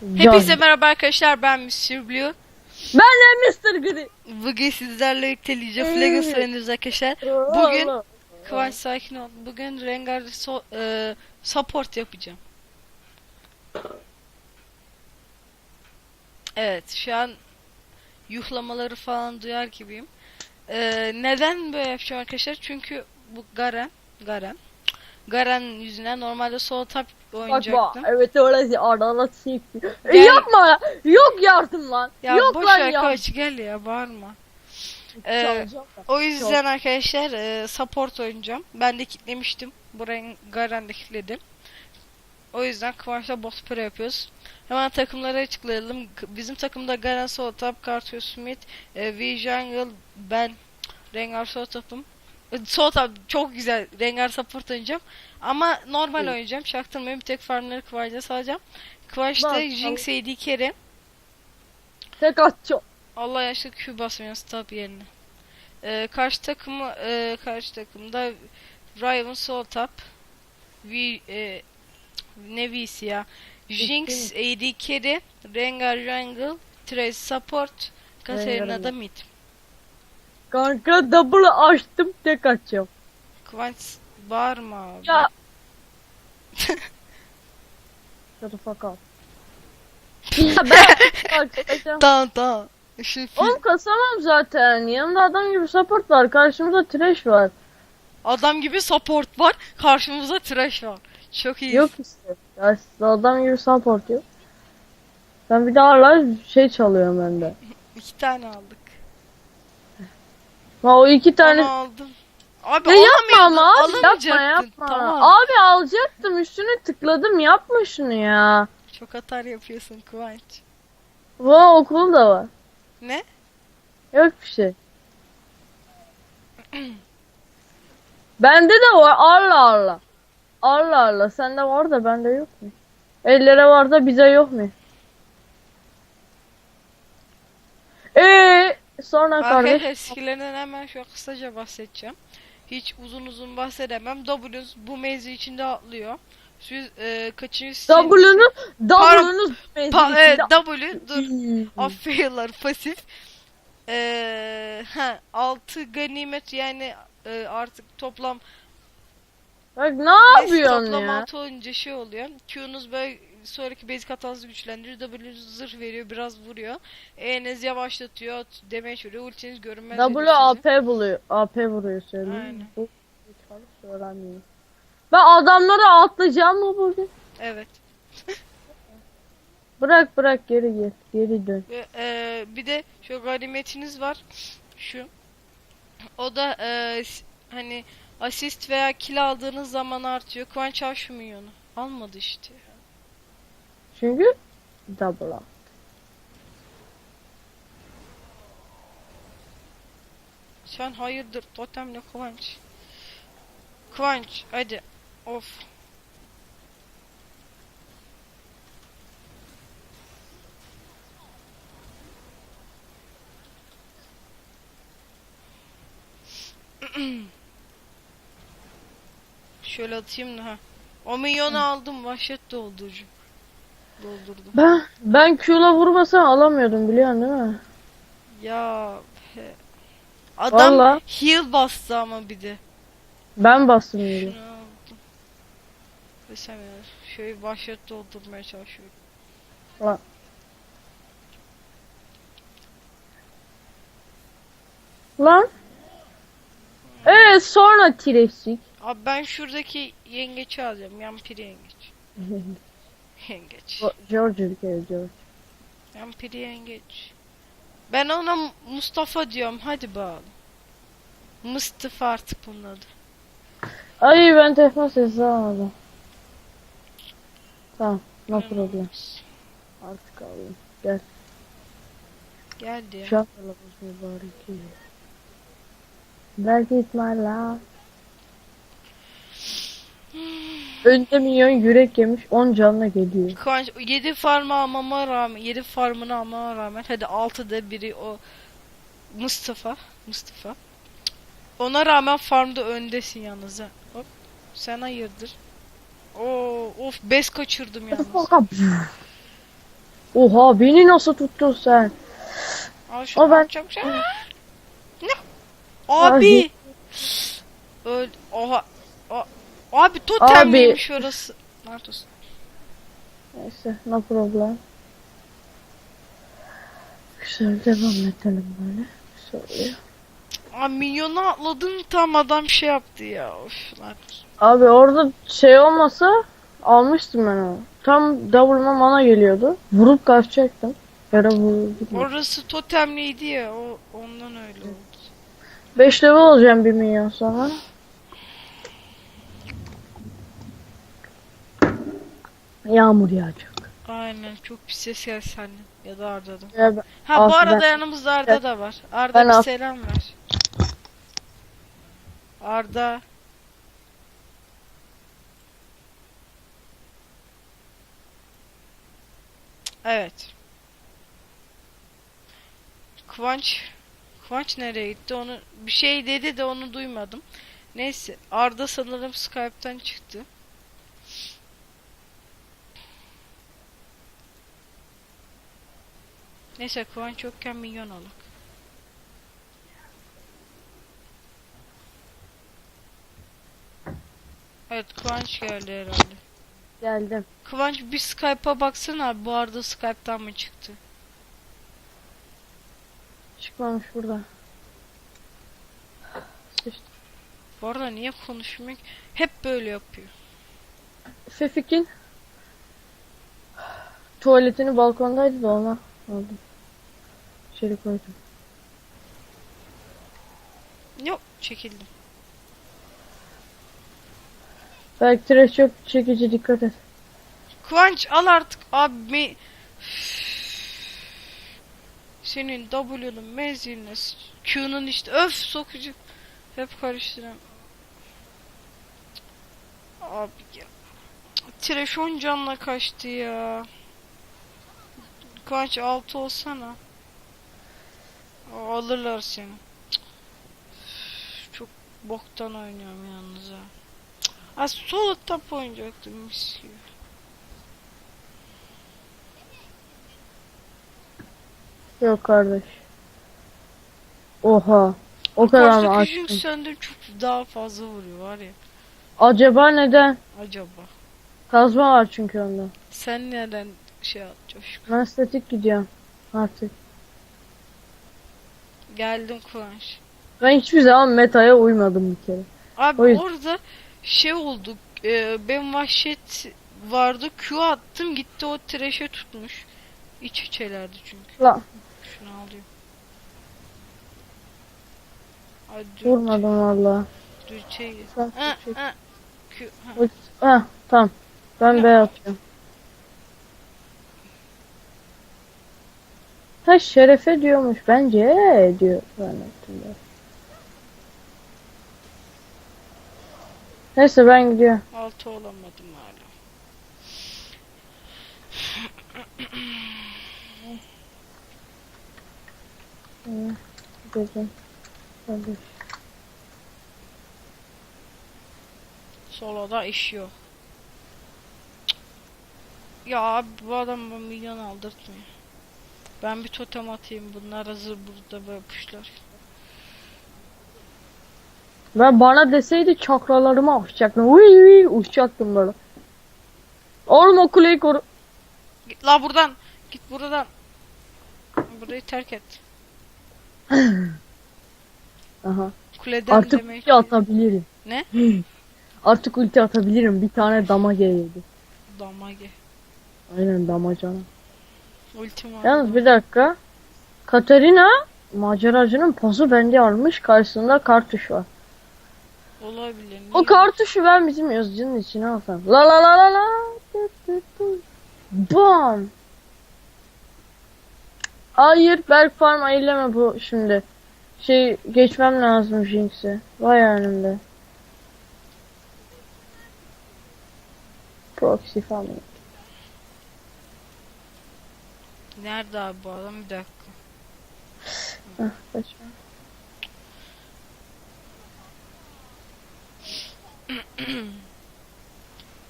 Hepinize merhaba arkadaşlar ben Mr. Blue. Ben de Mr. Gri. Bugün sizlerle birlikte League of Legends oynuyoruz arkadaşlar. Bugün Kıvanç sakin ol. Bugün Rengar so- e, support yapacağım. Evet şu an yuhlamaları falan duyar gibiyim. E, neden böyle yapacağım arkadaşlar? Çünkü bu Garen Garen Garen yüzünden normalde sol tap oynayacaktım. bak evet öyle arada çekti. E, yapma yok yardım lan. Ya yok boş lan ver yardım. koç gel ya bağırma. Ee. O yüzden arkadaşlar e, support oynayacağım. Ben de kitlemiştim. Burayı Garen de kitledim. O yüzden Kıvanç'la bot pro yapıyoruz. Hemen takımları açıklayalım. Bizim takımda Garen sol top, Kartio Smith, e, V Jungle, ben Rengar sol top çok güzel. Rengar support oynayacağım. Ama normal Evet. oynayacağım. Çaktırmayın bir tek farmları Kıvanç'a salacağım. Kıvanç Bak, da al. Jinx AD carry. Tek atacağım. Allah yaşlı Q basmıyor stop yerine. Ee, karşı takımı e, karşı takımda Riven sol top. V e, ne V'si ya? Jinx AD carry, Rengar jungle, Trace support, Katarina da mid. Kanka double açtım tek atacağım. Kıvanç bağırma abi. Ya. Shut the fuck up. ya ben. Tamam tamam. Şu fil- Oğlum kasamam zaten. Yanımda adam gibi support var. Karşımızda trash var. adam gibi support var. Karşımızda trash var. Çok iyi. Yok işte. Karşımda adam gibi support yok. Ben bir daha hala şey çalıyorum ben de. İki tane aldık. Ha o iki tane Onu aldım. Abi Ne yapma ama abi yapma yapma. Tamam. Abi alacaktım üstüne tıkladım yapma şunu ya. Çok hatar yapıyorsun Kıvanç. Bu okul da var. Ne? Yok bir şey. Bende de var Allah Allah. Allah Allah sende var da bende yok mu? Ellere var da bize yok mu? Eee sonra kardeş. Arkadaşlar skillerinden hemen şöyle kısaca bahsedeceğim. Hiç uzun uzun bahsedemem. W bu mevzi içinde atlıyor. Siz e, kaçıncı Pa- evet, menzilinde. W dur. Affeyler pasif. Eee ha 6 ganimet yani e, artık toplam Bak ne yapıyorsun toplam ya? 6 olunca şey oluyor. Q'nuz böyle sonraki basic hatanızı güçlendiriyor. W'nuz zırh veriyor, biraz vuruyor. E'niz yavaşlatıyor, damage veriyor. Ultiniz görünmez W. AP buluyor. AP vuruyor söyleyeyim. Aynen. Bu hiç öğrenmiyor. Ben adamlara atlayacağım mı bugün? Evet. Bırak bırak geri gel. Geri dön. Ve, e, bir de şu ganimetiniz var. Şu. O da e, hani asist veya kill aldığınız zaman artıyor. Kıvanç al şu minyonu. Almadı işte. Çünkü double up. Sen hayırdır totemle Kıvanç. Kıvanç hadi. Of. Şöyle atayım da ha. O milyonu aldım vahşet doldurucu. Doldurdum. Ben ben Q'la vurmasam alamıyordum biliyorsun değil mi? Ya he. Adam Valla. heal bastı ama bir de. Ben bastım yeri. Şunu aldım. Desem ya. Şöyle vahşet doldurmaya çalışıyorum. Lan. Evet sonra tireşik. Abi ben şuradaki yengeçi alacağım. Yampiri yengeç. Yengeç. George bir kere George. Yampiri yengeç. Ben ona Mustafa diyorum. Hadi bakalım. Mustafa artık bunun adı. Ay ben telefon sesi almadım. Tamam. No problem. Artık alayım. Gel. Geldi ya. Şu an alamaz mübarek. Belki İsmail'la. Önce milyon yürek yemiş 10 canla geliyor. Kıvanç 7 farmı almama rağmen 7 farmını almama rağmen hadi 6'da biri o Mustafa Mustafa ona rağmen farmda öndesin yalnız ha. Hop sen hayırdır Oo of bes kaçırdım yalnız. Oha beni nasıl tuttun sen? Al şunu O ben- yapacağım şey. Ne? Abi. Öl. Oha. O- Abi totem Abi. orası? Neredesin? Neyse no problem. Güzel devam edelim böyle. Şöyle. Abi milyonu atladın tam adam şey yaptı ya. Of. Abi orada şey olmasa almıştım ben onu. Tam double'ma mana geliyordu. Vurup kaçacaktım. Yere vurdum. Orası totemliydi ya. O ondan öyle oldu. 5 level olacağım bir milyon sonra. Yağmur yağacak. Aynen çok bir ses gel senden ya da Arda'dan. Ya ben- Ha bu arada ben- yanımızda Arda da var. Arda Ben bir selam ver. Arda. Evet. Kıvanç Kıvanç nereye gitti? Onu bir şey dedi de onu duymadım. Neyse Arda sanırım Skype'tan çıktı. Neyse Kıvanç yokken milyon alak. Evet Kıvanç geldi herhalde. Geldim. Kıvanç bir Skype'a baksana bu arada Skype'tan mı çıktı? Çıkmamış burada. Sıçtı. Bu arada niye konuşmuyor? Hep böyle yapıyor. Fefik'in tuvaletini balkondaydı da ona aldım. İçeri koydum. Yok çekildim. Belki trash çok çekici dikkat et. Kıvanç al artık abi. Senin W'nun menziline Q'nun işte öf sokucu. Hep karıştıran. Abi ya. 10 canla kaçtı ya. Kıvanç 6 olsana. Alırlar seni. Cık. Çok boktan oynuyorum yalnız ha. Az solo top oynayacaktım mis gibi. Yok kardeş. Oha. O kadar mı Karşıdaki açtın? senden çok daha fazla vuruyor var ya. Acaba neden? Acaba. Kazma var çünkü onda. Sen neden şey at coşku? Ben statik gidiyorum artık. Geldim Kıvanç. Ben hiçbir zaman metaya uymadım bir kere. Abi O yüzden- orada şey oldu. E, ben vahşet vardı. Q attım gitti o trash'e tutmuş. İç içelerdi çünkü. La Şunu alayım. Hadi vurmadım valla. Git. Sen Ha, ha. Q, ha. Heh tamam. Ben B atıyorum. Ha şerefe diyormuş. Bence diyor. Ben. Neyse ben gidiyorum. Altı olamadım hala. Gideceğim. Hadi. Soloda iş yok. Ya bu adam bana milyon aldırtmıyor. Ben bir totem atayım bunlar hazır burada böyle puşlar. Ben bana deseydi çakralarımı açacaktım. Uy uy uçacaktım böyle. Oğlum o kuleyi koru. Git la buradan. Git buradan. Burayı terk et. Aha. Kuleden Artık demek. ulti atabilirim. Ne? Artık ulti atabilirim. Bir tane dama geldi. Damage. Aynen damacana. Ultim var. Yalnız bir dakika. Katarina maceracının pozu bende almış. Karşısında kartuş var. Olabilir. O niye? kartuşu ben bizim yazıcının içine alsam. La la la la la. Bam. Hayır Berk Farm ayırlama bu şimdi. Şey geçmem lazım Jinx'e. Vay önümde. Proxy falan. Nerede abi bu adam? Bir dakika. Heh, kaçma.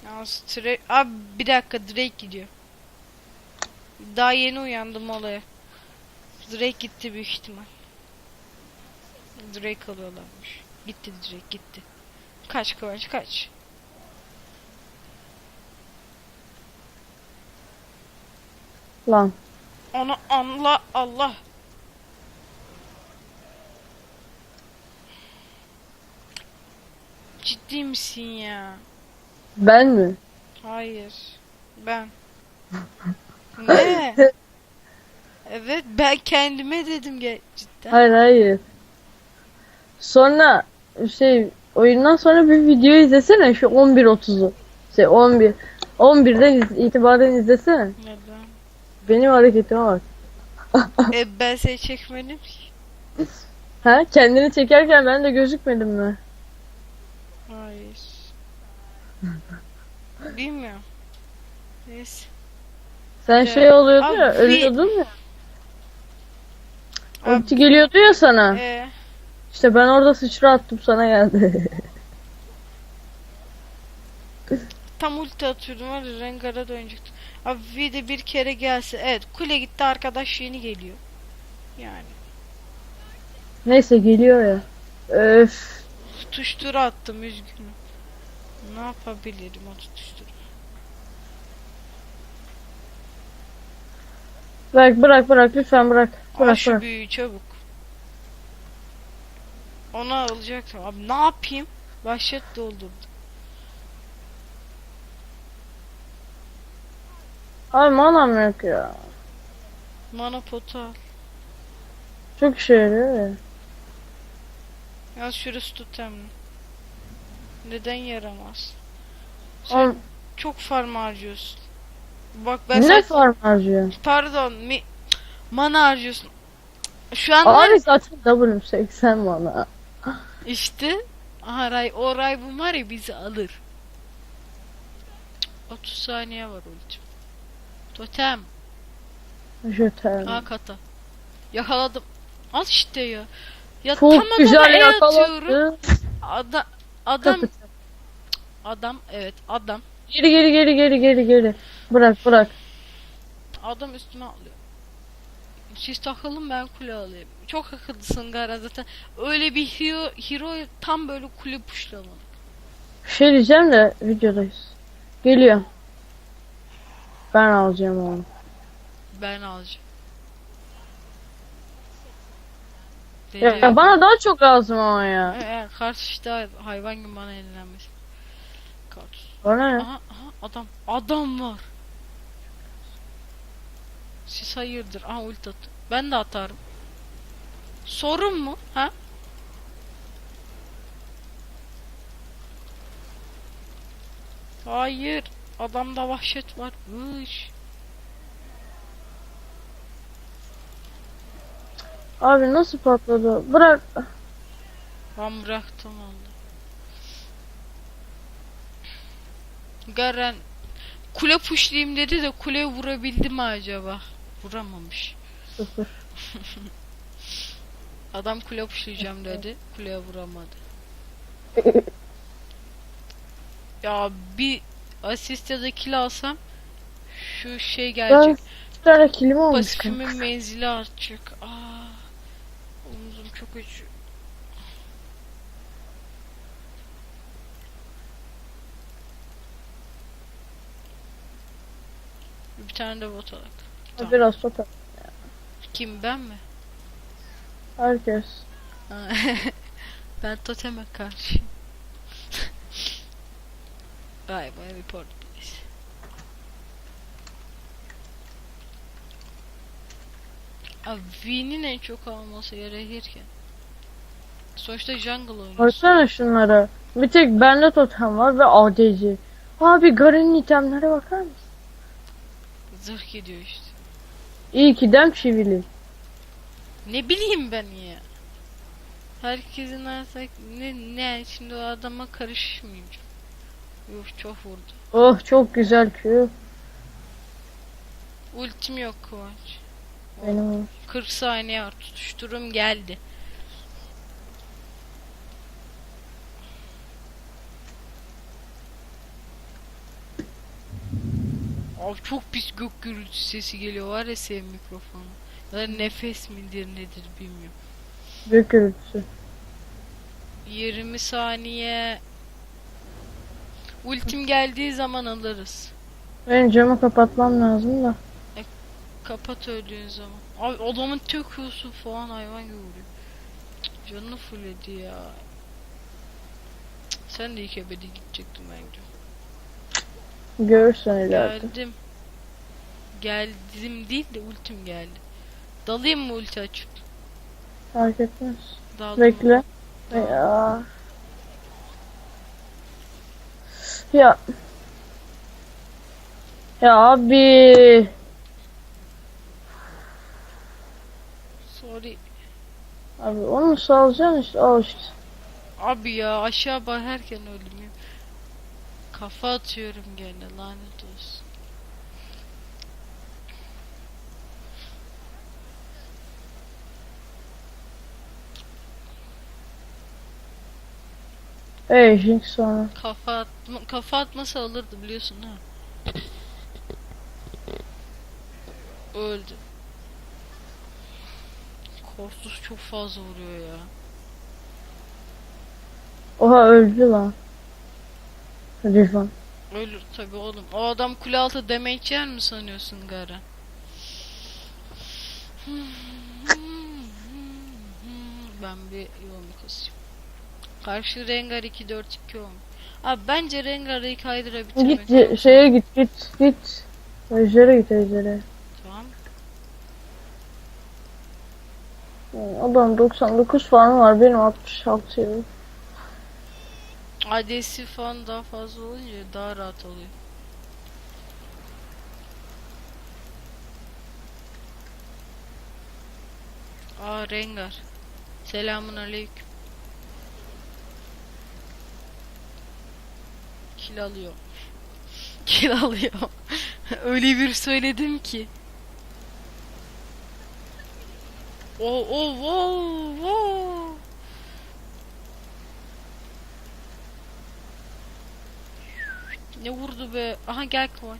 Yalnız Drake... Abi bir dakika Drake gidiyor. Daha yeni uyandım olaya. Drake gitti büyük ihtimal. Drake alıyorlarmış. Gitti Drake gitti. Kaç Kıvanç kaç. Lan. Onu anla Allah. Ciddi misin ya? Ben mi? Hayır. Ben. ne? Evet ben kendime dedim ge cidden. Hayır hayır. Sonra şey oyundan sonra bir video izlesene şu 11.30'u. Şey 11. 11'den iz- itibaren izlesene. Neden? Benim hareketime bak. e ben seni çekmedim ki. Ha kendini çekerken ben de gözükmedim mi? Hayır. Bilmiyorum. Neyse. Sen Ya, şey oluyordu abi ya, bir- ölüyordun ya. Abi, Ulti geliyordu ya sana. e, İşte ben orada sıçra attım sana geldi. tam ulti atıyordum var ya Rengar'a dönecektim. Abi de bir kere gelse. Evet kule gitti arkadaş yeni geliyor. Yani. Neyse geliyor ya. Öf. Tutuştura attım üzgünüm. Ne yapabilirim o tutuştura? Bırak bırak bırak lütfen bırak. Bırak şu bırak. büyüyü çabuk. Onu alacaktım. Abi ne yapayım? Vahşet doldurdu. Ay manam yok ya. Mana potu al. Çok işe yarıyor ya. Ya şurası totemli. Neden yaramaz? Sen Oğlum, çok farm harcıyorsun. Bak ben ne sen... farm harcıyor? Pardon. Mi... Mana harcıyorsun. Şu an Abi zaten W'm 80 bana. işte. Aha ray, o ray bu var ya bizi alır. 30 saniye var ultim. Totem. Jöten. Ha kata. Yakaladım. Al işte ya. Ya Çok tam adama güzel el atıyorum. Ada, adam adam evet adam Geri geri geri geri geri geri. Bırak bırak. adam üstüme alıyor. Siz takılın ben kule alayım. Çok akıllısın Gara zaten. Öyle bir hero, hero tam böyle kule puşlamalı. Bir şey diyeceğim de videodayız. Geliyor. Ben alacağım onu. Ben alacağım. Ya, Deli bana daha çok lazım ama ya. E, e, karşı işte hayvan gibi bana eğlenmiş. Karşı. Bana ne? Aha, aha adam. Adam var. Siz hayırdır? Aha ulti attı. Ben de atarım. Sorun mu? Ha? Hayır. Adamda vahşet var. Hış. Abi nasıl patladı? Bırak. Ben bıraktım onu. Garen kule puşlayayım dedi de kuleye vurabildi mi acaba? Vuramamış. Sıfır. Adam kule puşlayacağım dedi. Kuleye vuramadı. Ya bir asist ya da kill alsam şu şey Ben gelecek. kilim olmuş. Pasifimin menzili artacak. Aa, omuzum çok acıyor. Bir tane de bot alak. Tamam. Biraz totem. Kim ben mi? Herkes. Ben toteme karşıyım. Vay vay report please. Abi V'nin en çok alması gerekirken. Sonuçta jungle oynuyorsun. Baksana şunlara. Bir tek bende totem var ve ADC. Abi Garen'in itemlere bakar mısın? Zırh gidiyor işte. İyi ki dem çivili. Ne bileyim ben ya. Herkesin artık ne ne şimdi o adama karışmayacağım. Yok çok vurdu. Oh çok güzel Q. Ultim yok Kıvanç. Benim 40 saniye var tutuşturum geldi. Abi çok pis gök gürültüsü sesi geliyor var ya senin mikrofonu. Ya da nefes midir nedir bilmiyorum. Büyük gürültüsü. 20 saniye. Ultim geldiği zaman alırız. Benim camı kapatmam lazım da. Kapat öldüğün zaman. Abi adamın tek hısı falan hayvan gibi vuruyor. Canını fulledi ya. Cık, Sen de ilk ebedi gidecektin bence. Görürsün ileride. Geldim. Geldim değil de ultim geldi. Dalayım mı ulti açıp? Fark etmez. Daldım. Bekle. Ya. Ya. Ya abi. Sorry. Abi onu salacaksın işte. Al işte. Abi ya aşağı bakarken öldüm. Kafa atıyorum gene lanet olsun. Ey Jinx sonra. Kafa atma, kafa atmasa alırdı biliyorsun ha. Öldü. Korsus çok fazla vuruyor ya. Oha öldü lan. Rifan. Ölür tabi oğlum. O adam kule altı damage yer mi sanıyorsun Garen? Ben bir yolumu kasayım. Karşı Rengar 2-4-2 olmuş. Abi bence Rengar'ı Hydra'ya bitirmek Git şeye git git git. Ejder'e git Ejder'e. Tamam. Adam 99 falan var benim 66 yok. AD'si falan daha fazla olunca daha rahat oluyor. Aa Rengar. Selamun aleyküm. Kil alıyor. Kil alıyor. Öyle bir söyledim ki. Oh oh oh oh. Ne vurdu be? Aha gel Kıvanç.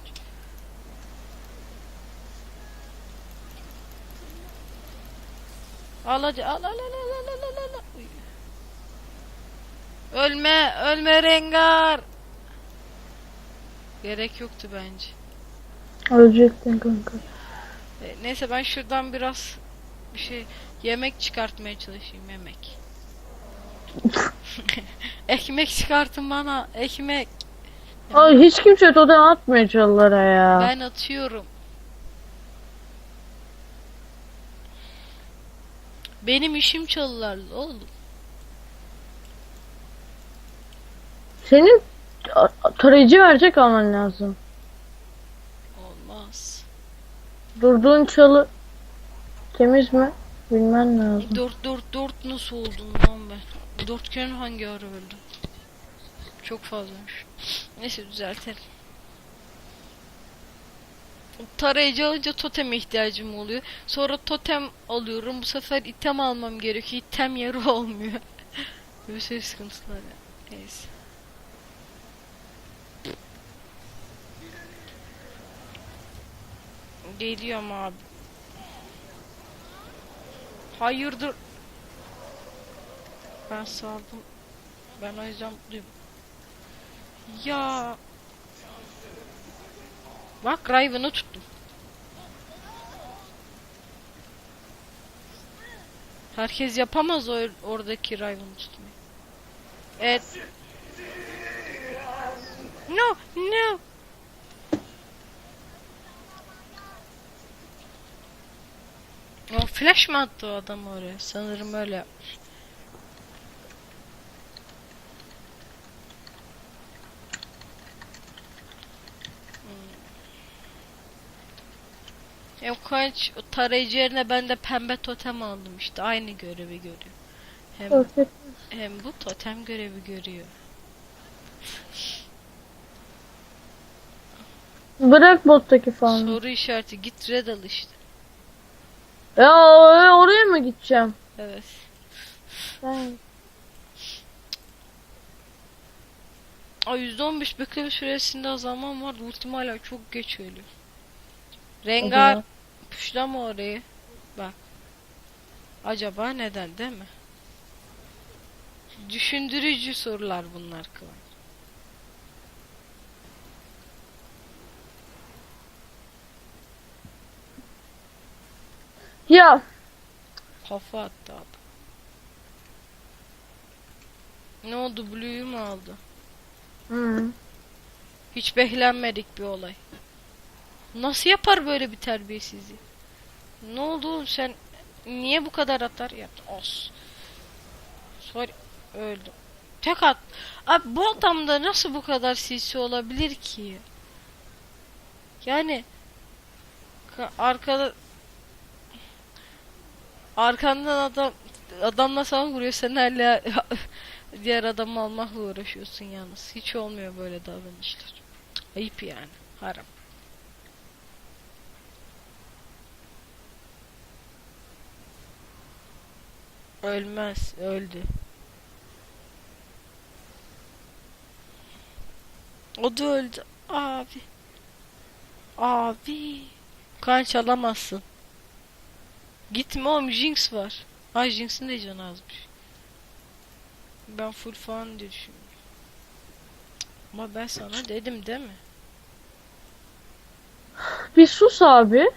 Al hadi al al al al al al al. Ölme ölme Rengar. Gerek yoktu bence. Ölecektin kanka. E, neyse ben şuradan biraz bir şey yemek çıkartmaya çalışayım yemek. ekmek çıkartın bana ekmek. Ay hiç kimse totem atmıyor çalılara ya. Ben atıyorum. Benim işim çalılarla oğlum. Senin tarayıcı verecek alman lazım. Olmaz. Durduğun çalı temiz mi? Bilmen lazım. 4 4 4 nasıl oldum lan ben? Dörtgen hangi ara öldüm? Çok fazlaymış. Neyse düzeltelim. Tarayıcı alınca toteme ihtiyacım oluyor. Sonra totem alıyorum. Bu sefer item almam gerekiyor. İtem yeri olmuyor. Böyle şey sıkıntılar ya. Neyse. Geliyorum abi. Hayırdır? Ben saldım. Ben o yüzden mutluyum. Ya. Bak Riven'ı tuttum. Herkes yapamaz o oradaki Riven'ı tutmayı. Evet. No, no. O flash mı attı o adam oraya? Sanırım öyle yapmış. Kaç o tarayıcı yerine ben de pembe totem aldım işte aynı görevi görüyor. Hem hem bu totem görevi görüyor. Bırak bottaki falan. Soru işareti git red al işte. Ya o- oraya mı gideceğim? Evet. Ben... Aa %15 bekleme süresinde azalmam vardı. Ultim hala çok geç ölüyor. Rengar puşlama orayı. Bak. Acaba neden değil mi? Düşündürücü sorular bunlar Kıvanç. Ya Kafa attı adam. Ne oldu Blue'yu mu aldı? hı. Hiç beklenmedik bir olay. Nasıl yapar böyle bir terbiyesizliği? Ne oldu oğlum sen niye bu kadar atar ya? Os. Sorry öldüm. Tek at. Abi bu adamda nasıl bu kadar sinsi olabilir ki? Yani ka- arkada arkandan adam adamla sana vuruyor sen hala diğer adamı almakla uğraşıyorsun yalnız. Hiç olmuyor böyle davranışlar. Ayıp yani. Haram. Ölmez. Öldü. O da öldü. Abi. Abi. Kan çalamazsın. Gitme oğlum Jinx var. Ay Jinx'in de canı azmış. Ben full falan diye düşünüyorum. Ama ben sana dedim değil mi? Bir sus abi.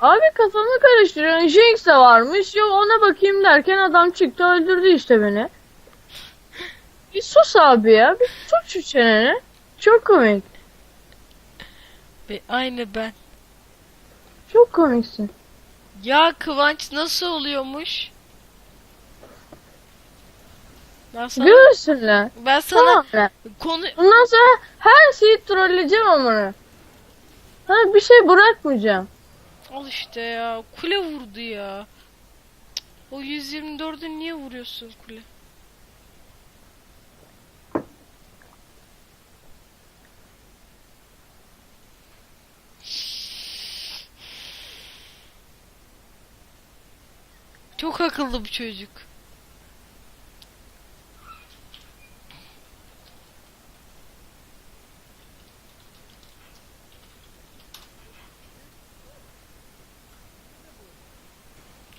Abi kafamı karıştırıyorsun. Jinx de varmış. Yok ona bakayım derken adam çıktı öldürdü işte beni. Bir sus abi ya. Bir tut şu çeneni. Çok komik. Ve aynı ben. Çok komiksin. Ya Kıvanç nasıl oluyormuş? Ben sana, Görürsün lan. ben sana Tamam konu Bundan sonra her şeyi trolleyeceğim amına. Ha bir şey bırakmayacağım. al işte ya kule vurdu ya. O 124'ü niye vuruyorsun kule? Çok akıllı bu çocuk.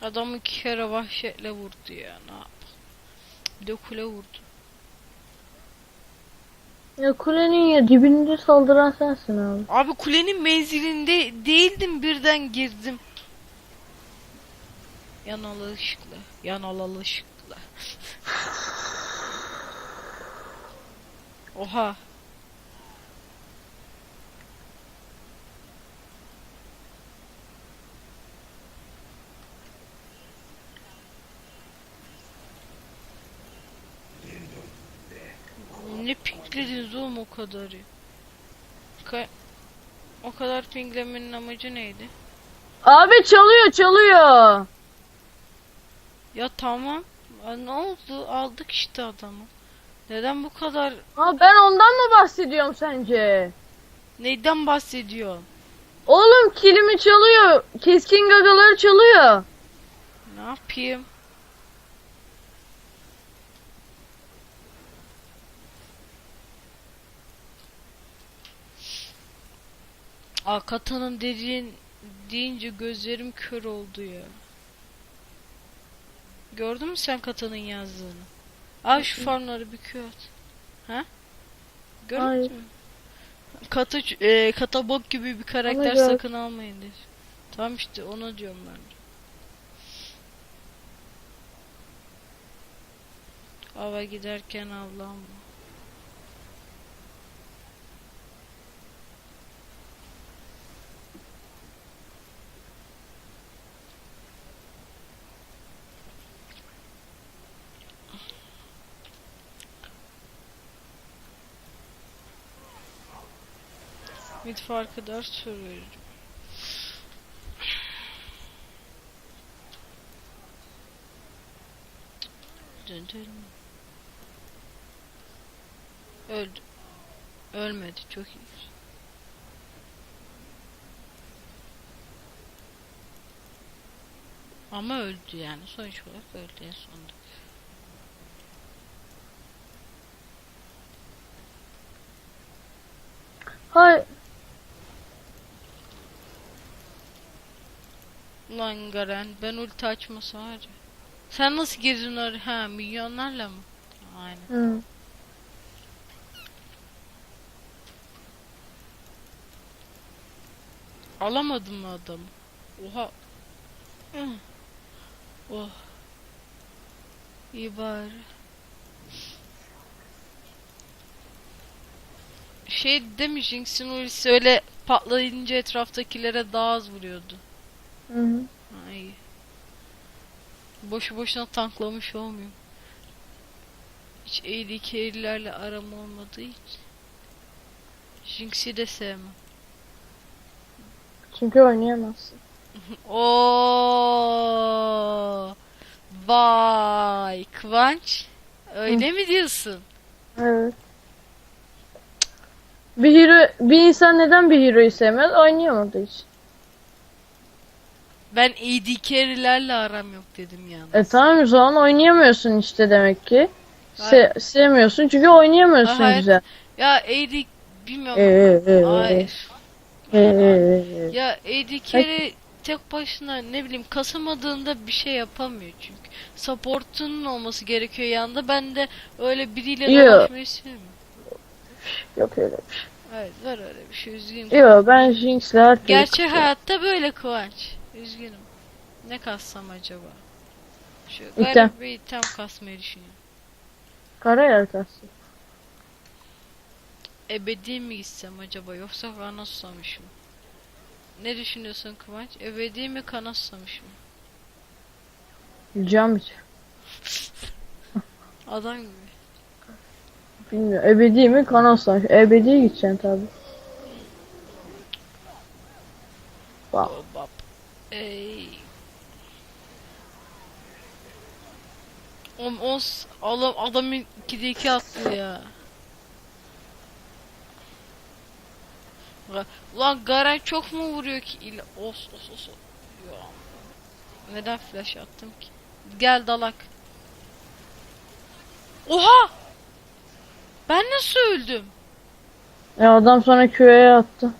Adam iki kere vahşetle vurdu ya. Ne yapalım? Bir de kule vurdu. Ya kulenin ya dibinde saldıran sensin abi. Abi kulenin menzilinde değildim birden girdim. Yanalı ışıklı. Yanalı ışıklı. Oha. Ne piklediniz oğlum o kadarı? Ka o kadar pinglemenin amacı neydi? Abi çalıyor çalıyor. Ya tamam. Ya ne oldu? Aldık işte adamı. Neden bu kadar Ha ben ondan mı bahsediyorum sence? neyden bahsediyorsun? Oğlum kilimi çalıyor. Keskin gagaları çalıyor. Ne yapayım? Aa katanın dediğin deyince gözlerim kör oldu ya. Gördün mü sen katanın yazdığını? Al şu farmları bir Q at. Ha? Gördün mü? Kata, e, kata bok gibi bir karakter sakın almayın der. Tamam işte onu diyorum ben. Ava giderken Allah'ım. Mid farkı 4 soruyorum. Dın dın. Öldü. Ölmedi. Çok iyi. Ama öldü yani. Sonuç olarak öldü en sonunda. Hay Ulan Garen ben ulti açmasa var ya. Sen nasıl girdin oraya? Ha milyonlarla mı? Aynen. Hı. Alamadım mı adamı? Oha. Hı. Oh. İyi bari. Şey demiş Jinx'in ultisi öyle patlayınca etraftakilere daha az vuruyordu. Hı hı. İyi. Boşu boşuna tanklamış olmuyor. Hiç AD carry'lerle aram olmadığı için. Jinx'i de sevmem. Çünkü oynayamazsın. Oo. Vay Kıvanç. Öyle mi diyorsun? Evet. Bir hero, bir insan neden bir hero'yu sevmez? Oynayamadığı için. Ben AD carry'lerle aram yok dedim yani. E tamam o zaman oynayamıyorsun işte demek ki. Se sevmiyorsun çünkü oynayamıyorsun Hayır. güzel. Ya AD bilmiyorum. Ee, ee, ee, Hayır. ee, ee, ee. Ya AD carry tek başına ne bileyim kasamadığında bir şey yapamıyor çünkü. Support'un olması gerekiyor yanında. Ben de öyle biriyle Yo. dolaşmayı sevmiyorum. Yok öyle bir şey. Evet var öyle bir şey üzgünüm. Yok ben Jinx'le her türlü Gerçek hayatta böyle Kıvanç. Üzgünüm. Ne kassam acaba? Şu İtem. garip bir item kasmayı düşünüyorum. Kara yaratası. Ebedi mi gitsem acaba yoksa kana susamış mı? Ne düşünüyorsun Kıvanç? Ebedi mi kana susamış mı? Cam için. Adam gibi. Bilmiyorum. Ebedi mi? Kanoslar. Ebedi gideceksin tabi. Bak. Ey. Oğlum os adam adam 2'de 2 attı ya. Ulan Garen çok mu vuruyor ki? İla os os os. Ya. Neden flash attım ki? Gel dalak. Oha! Ben nasıl öldüm? Ya adam sana Q'ye attı.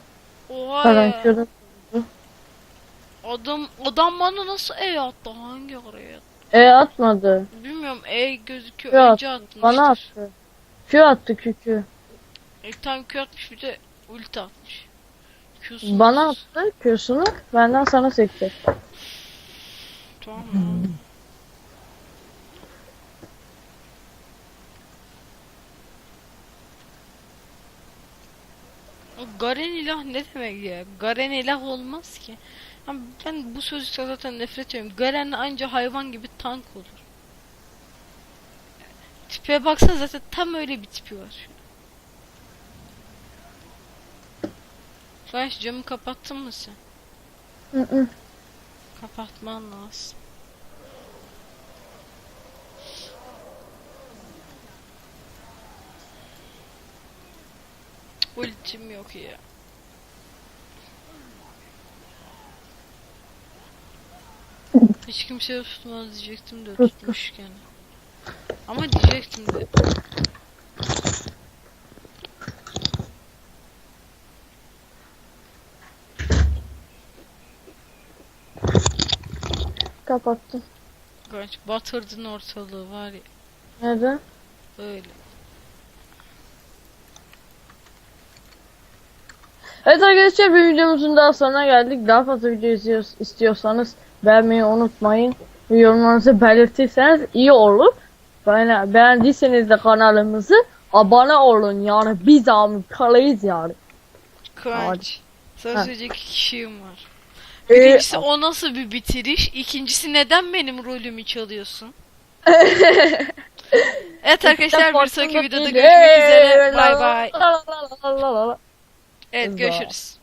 Oha Karan ya. Q'da. Adam adam bana nasıl E attı? Hangi oraya? E atmadı. Bilmiyorum E gözüküyor. Q Önce attı. atmıştır. Bana attı. Q attı Q Q. E tam Q atmış bir de ulti atmış. Q'suz. Bana attı Q'sunu. Benden sana sekti. Tamam? O Garen ilah ne demek ya? Garen ilah olmaz ki. Ama ben bu sözcükten zaten nefret ediyorum. Garen anca hayvan gibi tank olur. Tipe baksana zaten tam öyle bir tipi var. Flash camı kapattın mı sen? Hı hı. Kapatman lazım. Ultim yok ya. Hiç kimse tutmaz diyecektim de Tuttu. tutmuşken. Ama diyecektim de. Kapattım. Kaç batırdın ortalığı var ya. Neden? Öyle. Evet arkadaşlar bir videomuzun daha sonuna geldik. Daha fazla video izliyor- istiyorsanız beğenmeyi unutmayın. Yorumlarınızı belirtirseniz iyi olur. Beğen beğendiyseniz de kanalımızı abone olun yani biz abi kalıyız yani. Kıvanç. Sana söyleyecek iki kişiyim var. Ee, Birincisi o nasıl bir bitiriş? İkincisi neden benim rolümü çalıyorsun? evet arkadaşlar bir sonraki videoda görüşmek üzere. Bay bay. Evet görüşürüz.